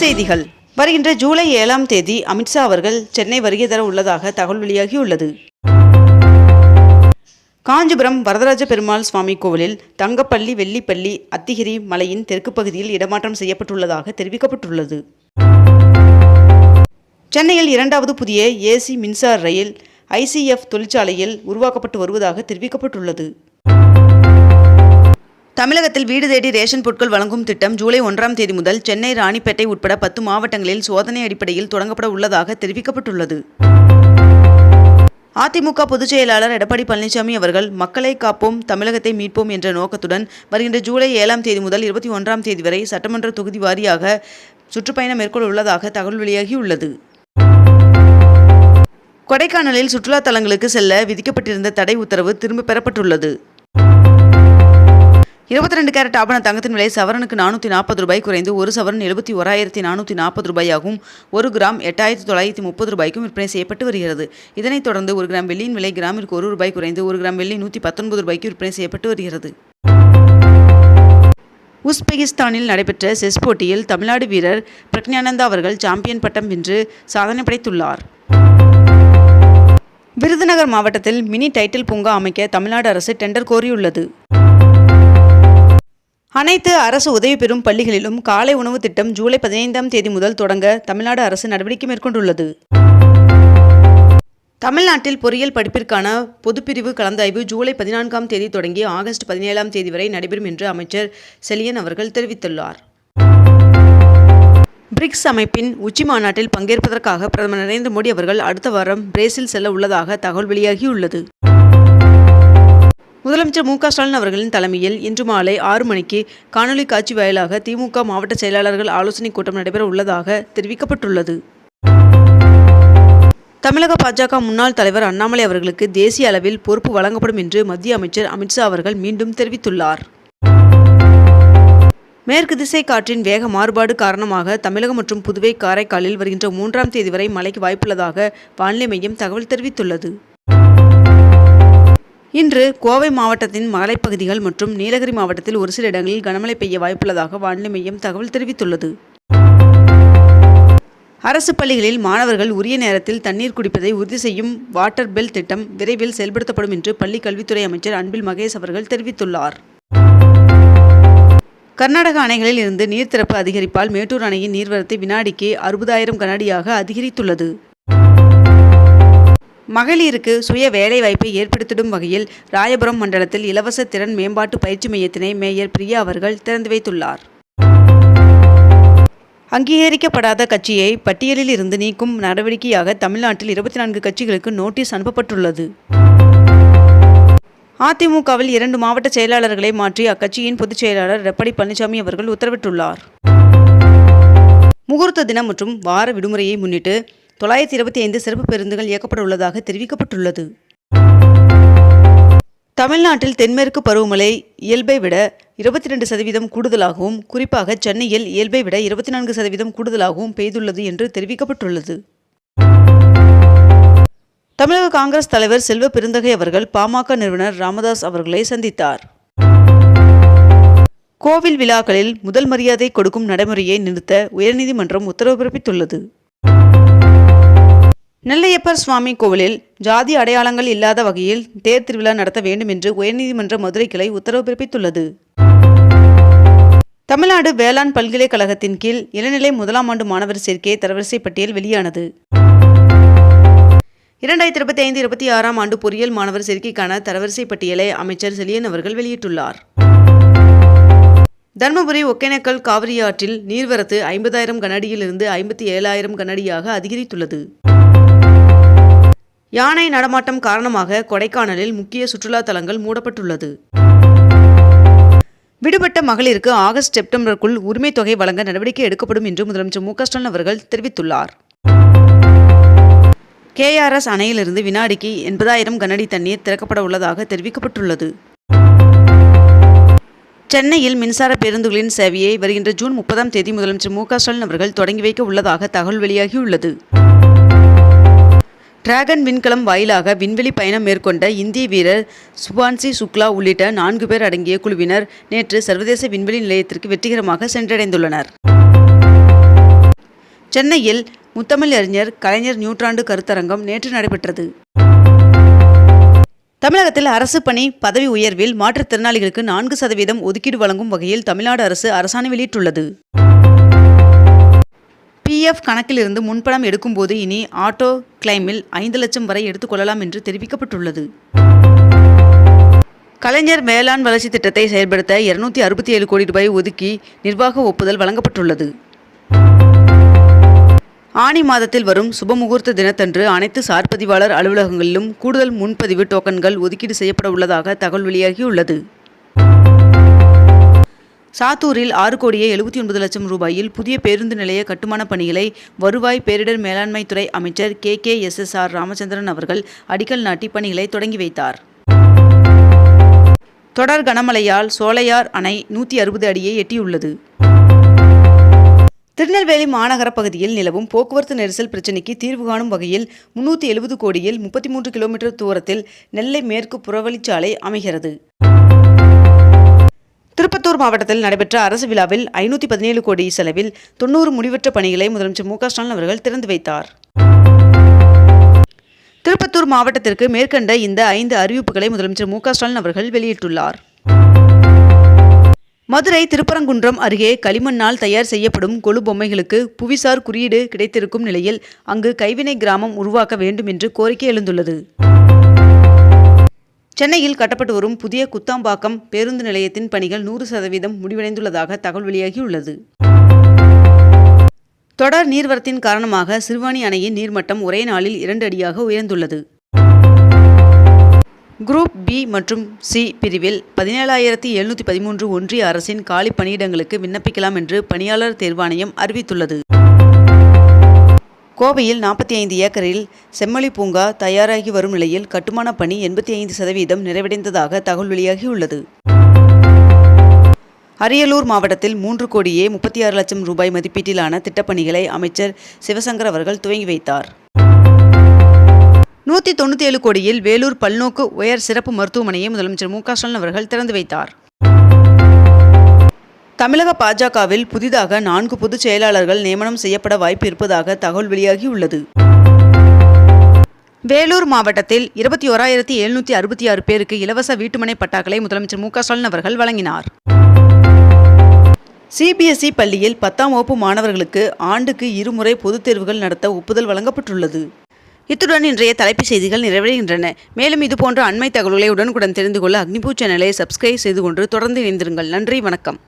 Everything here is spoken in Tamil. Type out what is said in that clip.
செய்திகள். வருகின்ற ஜூலை ஏழாம் தேதி அமித்ஷா அவர்கள் சென்னை வருகை தர உள்ளதாக தகவல் வெளியாகியுள்ளது. காஞ்சிபுரம் வரதராஜ பெருமாள் சுவாமி கோவிலில் தங்கப்பள்ளி வெள்ளிப்பள்ளி அத்திகிரி மலையின் தெற்கு பகுதியில் இடமாற்றம் செய்யப்பட்டுள்ளதாக தெரிவிக்கப்பட்டுள்ளது. சென்னையில் இரண்டாவது புதிய ஏசி மின்சார ரயில் ஐசிஎஃப் தொழிற்சாலையில் உருவாக்கப்பட்டு வருவதாக தெரிவிக்கப்பட்டுள்ளது. தமிழகத்தில் வீடு தேடி ரேஷன் பொருட்கள் வழங்கும் திட்டம் ஜூலை ஒன்றாம் தேதி முதல் சென்னை ராணிப்பேட்டை உட்பட பத்து மாவட்டங்களில் சோதனை அடிப்படையில் தொடங்கப்பட உள்ளதாக தெரிவிக்கப்பட்டுள்ளது. அதிமுக பொதுச் செயலாளர் எடப்பாடி பழனிசாமி அவர்கள் மக்களை காப்போம் தமிழகத்தை மீட்போம் என்ற நோக்கத்துடன் வருகின்ற ஜூலை ஏழாம் தேதி முதல் இருபத்தி ஒன்றாம் தேதி வரை சட்டமன்ற தொகுதி வாரியாக சுற்றுப்பயணம் மேற்கொள்ள உள்ளதாக தகவல் வெளியாகியுள்ளது. கொடைக்கானலில் சுற்றுலா தலங்களுக்கு செல்ல விதிக்கப்பட்டிருந்த தடை உத்தரவு திரும்ப பெறப்பட்டுள்ளது. இருபத்தி ரெண்டு கேரட் ஆபண தங்கத்தின் விலை சவரனுக்கு நானூற்றி நாற்பது ரூபாய் குறைந்து ஒரு சவரன் எழுபத்தி ஓராயிரத்தி நானூற்றி நாற்பது ரூபாயாகவும் ஒரு கிராம் எட்டாயிரத்தி தொள்ளாயிரத்தி முப்பது ரூபாய்க்கும் விற்பனை செய்யப்பட்டு வருகிறது. இதனைத் தொடர்ந்து ஒரு கிராம் வெள்ளியின் விலை கிராமிற்கு ஒரு ரூபாய் குறைந்து ஒரு கிராம் வெள்ளி நூற்றி பத்தொன்பது ரூபாய்க்கு விற்பனை செய்யப்பட்டு வருகிறது. உஸ்பெகிஸ்தானில் நடைபெற்ற செஸ் போட்டியில் தமிழ்நாடு வீரர் பிரக்ஞானந்தா அவர்கள் சாம்பியன் பட்டம் வென்று சாதனை படைத்துள்ளார். விருதுநகர் மாவட்டத்தில் மினி டைட்டில் பூங்கா அமைக்க தமிழ்நாடு அரசு டெண்டர் கோரியுள்ளது. அனைத்து அரசு உதவி பெறும் பள்ளிகளிலும் காலை உணவு திட்டம் ஜூலை பதினைந்தாம் தேதி முதல் தொடங்க தமிழ்நாடு அரசு நடவடிக்கை மேற்கொண்டுள்ளது. தமிழ்நாட்டில் பொறியியல் படிப்பிற்கான பொதுப்பிரிவு கலந்தாய்வு ஜூலை பதினான்காம் தேதி தொடங்கி ஆகஸ்ட் பதினேழாம் தேதி வரை நடைபெறும் என்று அமைச்சர் செலியன் அவர்கள் தெரிவித்துள்ளார். பிரிக்ஸ் அமைப்பின் உச்சி மாநாட்டில் பங்கேற்பதற்காக பிரதமர் நரேந்திர மோடி அவர்கள் அடுத்த வாரம் பிரேசில் செல்ல உள்ளதாக தகவல் வெளியாகியுள்ளது. முதலமைச்சர் மு க ஸ்டாலின் அவர்களின் தலைமையில் இன்று மாலை ஆறு மணிக்கு காணொலி காட்சி வாயிலாக திமுக மாவட்ட செயலாளர்கள் ஆலோசனைக் கூட்டம் நடைபெற உள்ளதாக தெரிவிக்கப்பட்டுள்ளது. தமிழக பாஜக முன்னாள் தலைவர் அண்ணாமலை அவர்களுக்கு தேசிய அளவில் பொறுப்பு வழங்கப்படும் என்று மத்திய அமைச்சர் அமித்ஷா அவர்கள் மீண்டும் தெரிவித்துள்ளார். மேற்கு திசை காற்றின் வேக மாறுபாடு காரணமாக தமிழகம் மற்றும் புதுவை காரைக்காலில் வருகின்ற மூன்றாம் தேதி வரை மழைக்கு வாய்ப்புள்ளதாக வானிலை மையம் தகவல் தெரிவித்துள்ளது. இன்று கோவை மாவட்டத்தின் மலைப்பகுதிகள் மற்றும் நீலகிரி மாவட்டத்தில் ஒரு சில இடங்களில் கனமழை பெய்ய வாய்ப்புள்ளதாக வானிலை மையம் தகவல் தெரிவித்துள்ளது. அரசு பள்ளிகளில் மாணவர்கள் உரிய நேரத்தில் தண்ணீர் குடிப்பதை உறுதி செய்யும் வாட்டர் பெல் திட்டம் விரைவில் செயல்படுத்தப்படும் என்று பள்ளி கல்வித்துறை அமைச்சர் அன்பில் மகேஷ் அவர்கள் தெரிவித்துள்ளார். கர்நாடக அணைகளில் இருந்து நீர் திறப்பு அதிகரிப்பால் மேட்டூர் அணையின் நீர்வரத்து வினாடிக்கு அறுபதாயிரம் கனஅடியாக அதிகரித்துள்ளது. மகளிருக்கு சுய வேலைவாய்ப்பை ஏற்படுத்திடும் வகையில் ராயபுரம் மண்டலத்தில் இலவச திறன் மேம்பாட்டு பயிற்சி மையத்தினை மேயர் பிரியா அவர்கள் திறந்து வைத்துள்ளார். அங்கீகரிக்கப்படாத கட்சியை பட்டியலில் இருந்து நீக்கும் நடவடிக்கையாக தமிழ்நாட்டில் இருபத்தி நான்கு கட்சிகளுக்கு நோட்டீஸ் அனுப்பப்பட்டுள்ளது. அதிமுகவில் இரண்டு மாவட்ட செயலாளர்களை மாற்றி அக்கட்சியின் பொதுச் செயலாளர் எடப்பாடி பழனிசாமி அவர்கள் உத்தரவிட்டுள்ளார். முகூர்த்த தினம் மற்றும் வார விடுமுறையை முன்னிட்டு தொள்ளாயிரத்தி இருபத்தி ஐந்து சிறப்பு பேருந்துகள் இயக்கப்பட உள்ளதாக தெரிவிக்கப்பட்டுள்ளது. தமிழ்நாட்டில் தென்மேற்கு பருவமழை இயல்பை விட இருபத்தி ரெண்டு சதவீதம் கூடுதலாகவும் குறிப்பாக சென்னையில் இயல்பை விட இருபத்தி நான்கு சதவீதம் கூடுதலாகவும் பெய்துள்ளது என்று தெரிவிக்கப்பட்டுள்ளது. தமிழக காங்கிரஸ் தலைவர் செல்வ பெருந்தகை அவர்கள் பாமக நிறுவனர் ராமதாஸ் அவர்களை சந்தித்தார். கோவில் விழாக்களில் முதல் மரியாதை கொடுக்கும் நடைமுறையை நிறுத்த உயர்நீதிமன்றம் உத்தரவு பிறப்பித்துள்ளது. நெல்லையப்பர் சுவாமி கோவிலில் ஜாதி அடையாளங்கள் இல்லாத வகையில் தேர் திருவிழா நடத்த வேண்டும் என்று உயர்நீதிமன்ற மதுரை கிளை உத்தரவு பிறப்பித்துள்ளது. தமிழ்நாடு வேளாண் பல்கலைக்கழகத்தின் கீழ் இளநிலை முதலாம் ஆண்டு மாணவர் சேர்க்கை தரவரிசை பட்டியல் வெளியானது. இரண்டாயிரத்தி இருபத்தி ஐந்து இருபத்தி ஆறாம் ஆண்டு பொறியியல் மாணவர் சேர்க்கைக்கான தரவரிசை பட்டியலை அமைச்சர் செலியன் அவர்கள் வெளியிட்டுள்ளார். தர்மபுரி ஒகேனக்கல் காவிரி ஆற்றில் நீர்வரத்து ஐம்பதாயிரம் கனடியிலிருந்து ஐம்பத்தி ஏழாயிரம் கனடியாக அதிகரித்துள்ளது. யானை நடமாட்டம் காரணமாக கொடைக்கானலில் முக்கிய சுற்றுலா தலங்கள் மூடப்பட்டுள்ளது. விடுபட்ட மகளிருக்கு ஆகஸ்ட் செப்டம்பருக்குள் உரிமை தொகை வழங்க நடவடிக்கை எடுக்கப்படும் என்று முதலமைச்சர் மு ஸ்டாலின் அவர்கள் தெரிவித்துள்ளார். கேஆர்எஸ் அணையிலிருந்து வினாடிக்கு எண்பதாயிரம் கனஅடி தண்ணீர் திறக்கப்பட உள்ளதாக தெரிவிக்கப்பட்டுள்ளது. சென்னையில் மின்சார பேருந்துகளின் சேவையை வருகின்ற ஜூன் முப்பதாம் தேதி முதலமைச்சர் மு ஸ்டாலின் அவர்கள் தொடங்கி வைக்க உள்ளதாக தகவல் வெளியாகியுள்ளது. டிராகன் விண்கலம் வாயிலாக விண்வெளி பயணம் மேற்கொண்ட இந்திய வீரர் சுபான்சி சுக்லா உள்ளிட்ட நான்கு பேர் அடங்கிய குழுவினர் நேற்று சர்வதேச விண்வெளி நிலையத்திற்கு வெற்றிகரமாக சென்றடைந்துள்ளனர். சென்னையில் முத்தமிழ் அறிஞர் கலைஞர் நூற்றாண்டு கருத்தரங்கம் நேற்று நடைபெற்றது. தமிழகத்தில் அரசு பணி பதவி உயர்வில் மாற்றுத்திறனாளிகளுக்கு நான்கு சதவீதம் ஒதுக்கீடு வழங்கும் வகையில் தமிழ்நாடு அரசு அரசாணை வெளியிட்டுள்ளது. பிஎஃப் கணக்கிலிருந்து முன்பணம் எடுக்கும்போது இனி ஆட்டோ கிளைமில் ஐந்து லட்சம் வரை எடுத்துக்கொள்ளலாம் என்று தெரிவிக்கப்பட்டுள்ளது. கலைஞர் வேளாண் வளர்ச்சி திட்டத்தை செயல்படுத்த இருநூத்தி அறுபத்தி ஏழு கோடி ரூபாய் ஒதுக்கி நிர்வாக ஒப்புதல் வழங்கப்பட்டுள்ளது. ஆனி மாதத்தில் வரும் சுபமுகூர்த்த தினத்தன்று அனைத்து சார்பதிவாளர் அலுவலகங்களிலும் கூடுதல் முன்பதிவு டோக்கன்கள் ஒதுக்கீடு செய்யப்பட உள்ளதாக தகவல் வெளியாகியுள்ளது. சாத்தூரில் ஆறு கோடியே எழுபத்தி ஒன்பது லட்சம் ரூபாயில் புதிய பேருந்து நிலைய கட்டுமான பணிகளை வருவாய் பேரிடர் மேலாண்மைத்துறை அமைச்சர் K K S S R Ramachandran அவர்கள் அடிக்கல் நாட்டி பணிகளை தொடங்கி வைத்தார். தொடர் கனமழையால் சோலையார் அணை நூற்றி அறுபது அடியை எட்டியுள்ளது. திருநெல்வேலி மாநகர பகுதியில் நிலவும் போக்குவரத்து நெரிசல் பிரச்சினைக்கு தீர்வு காணும் வகையில் முன்னூற்றி எழுபது கோடியில் முப்பத்தி மூன்று கிலோமீட்டர் தூரத்தில் நெல்லை மேற்கு புறவழிச்சாலை அமைகிறது. திருப்பத்தூர் மாவட்டத்தில் நடைபெற்ற அரசு விழாவில் ஐநூற்றி பதினேழு கோடி செலவில் தொண்ணூறு முடிவற்ற பணிகளை முதலமைச்சர் மு ஸ்டாலின் அவர்கள் திறந்து வைத்தார். திருப்பத்தூர் மாவட்டத்திற்கு மேற்கண்ட இந்த ஐந்து அறிவிப்புகளை முதலமைச்சர் மு ஸ்டாலின் அவர்கள் வெளியிட்டுள்ளார். மதுரை திருப்பரங்குன்றம் அருகே களிமண்ணால் தயார் செய்யப்படும் கொலு பொம்மைகளுக்கு புவிசார் குறியீடு கிடைத்திருக்கும் நிலையில் அங்கு கைவினை கிராமம் உருவாக்க வேண்டும் என்று கோரிக்கை எழுந்துள்ளது. சென்னையில் கட்டப்பட்டு வரும் புதிய குத்தாம்பாக்கம் பேருந்து நிலையத்தின் பணிகள் நூறு சதவீதம் முடிவடைந்துள்ளதாக தகவல் வெளியாகியுள்ளது. தொடர் நீர்வரத்தின் காரணமாக சிறுவாணி அணையின் நீர்மட்டம் ஒரே நாளில் இரண்டு அடியாக உயர்ந்துள்ளது. குரூப் பி மற்றும் சி பிரிவில் பதினேழாயிரத்தி எழுநூற்றி பதிமூன்று ஒன்றிய அரசின் காலி பணியிடங்களுக்கு விண்ணப்பிக்கலாம் என்று பணியாளர் தேர்வாணையம் அறிவித்துள்ளது. கோவையில் நாற்பத்தி ஐந்து ஏக்கரில் செம்மொழி பூங்கா தயாராகி வரும் நிலையில் கட்டுமான பணி எண்பத்தி ஐந்து சதவீதம் நிறைவடைந்ததாக தகவல் வெளியாகியுள்ளது. அரியலூர் மாவட்டத்தில் மூன்று கோடியே முப்பத்தி ஆறு லட்சம் ரூபாய் மதிப்பீட்டிலான திட்டப்பணிகளை அமைச்சர் சிவசங்கர் அவர்கள் துவங்கி வைத்தார். நூற்றி தொண்ணூற்றி ஏழு கோடியில் வேலூர் பல்நோக்கு உயர் சிறப்பு மருத்துவமனையை முதலமைச்சர் மு க ஸ்டாலின் அவர்கள் திறந்து வைத்தார். தமிழக பாஜகவில் புதிதாக நான்கு பொதுச் செயலாளர்கள் நியமனம் செய்யப்பட வாய்ப்பு இருப்பதாக தகவல் வெளியாகியுள்ளது. வேலூர் மாவட்டத்தில் இருபத்தி ஓராயிரத்தி எழுநூற்றி அறுபத்தி ஆறு பேருக்கு இலவச வீட்டுமனை பட்டாக்களை முதலமைச்சர் மு க ஸ்டாலின் அவர்கள் வழங்கினார். சிபிஎஸ்இ பள்ளியில் பத்தாம் வகுப்பு மாணவர்களுக்கு ஆண்டுக்கு இருமுறை பொதுத் தேர்வுகள் நடத்த ஒப்புதல் வழங்கப்பட்டுள்ளது. இத்துடன் இன்றைய தலைப்புச் செய்திகள் நிறைவடைகின்றன. மேலும் இதுபோன்ற அண்மை தகவல்களை உடனுக்குடன் தெரிந்து கொள்ள அக்னிபூ சேனலை சப்ஸ்கிரைப் செய்து கொண்டு தொடர்ந்து இணைந்திருங்கள். நன்றி வணக்கம்.